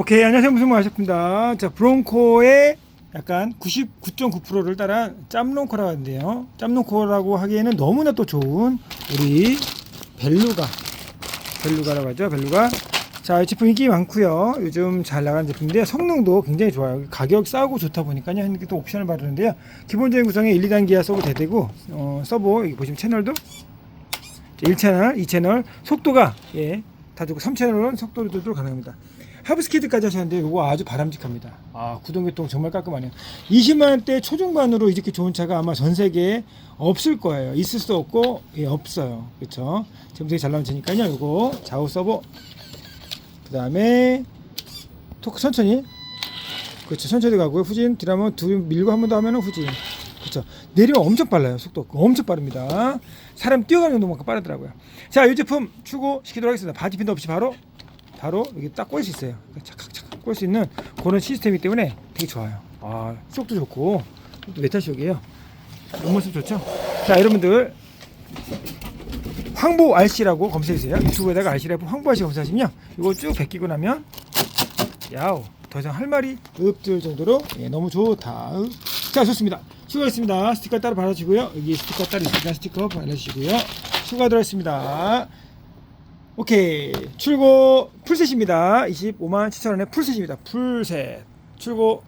오케이 안녕하세요. 무슨 말 하셨습니다. 자 브론코의 약간 99.9%를 따라 짬롱코라고 하는데요. 짬롱코라고 하기에는 너무나 또 좋은 우리 벨루가 벨루가라고 하죠 벨루가. 자 이 제품 인기 많고요. 요즘 잘 나가는 제품인데 성능도 굉장히 좋아요. 가격 싸고 좋다 보니까요. 이렇게 또 옵션을 바르는데요. 기본적인 구성에 1, 2단기야 서버 대되고 어, 서버 여기 보시면 채널도? 1채널, 2채널 속도가 예, 다 되고 3채널은 속도로도 가능합니다. 하브스키드까지 하셨는데 이거 아주 바람직합니다. 아 구동계통 정말 깔끔하네요. 20만 원대 초중반으로 이렇게 좋은 차가 아마 전 세계에 없을 거예요. 있을 수도 없고 예, 없어요. 그렇죠? 지금 되게 잘 나온 차니까요. 이거 좌우 서버 그 다음에 토크 천천히 그렇죠. 천천히 가고요. 후진 뒤라면 두 밀고 한 번 더 하면은 후진. 그렇죠. 내리면 엄청 빨라요. 속도 엄청 빠릅니다. 사람 뛰어가는 정도만큼 빠르더라고요. 자, 이 제품 출고시키도록 하겠습니다. 바디핀도 없이 바로 바로 여기 딱 꽂을 수 있어요. 착착착 꽂을 수 있는 그런 시스템이기 때문에 되게 좋아요. 아, 속도 좋고 또 메탈식이에요. 옆모습 좋죠? 자, 여러분들 황보 RC라고 검색해주세요. 유튜브에다가 RC라고 황보 RC 검색하시면 이거 쭉 베끼고 나면 야우 더 이상 할 말이 없을 정도로 예, 너무 좋다. 자 좋습니다. 수고하셨습니다. 스티커 따로 발라주시고요. 여기 스티커 따로 있으니까 스티커 발라주시고요. 수고가 들어있습니다. 오케이 출고 풀셋입니다. 25만 7천원에 풀셋입니다. 풀셋 출고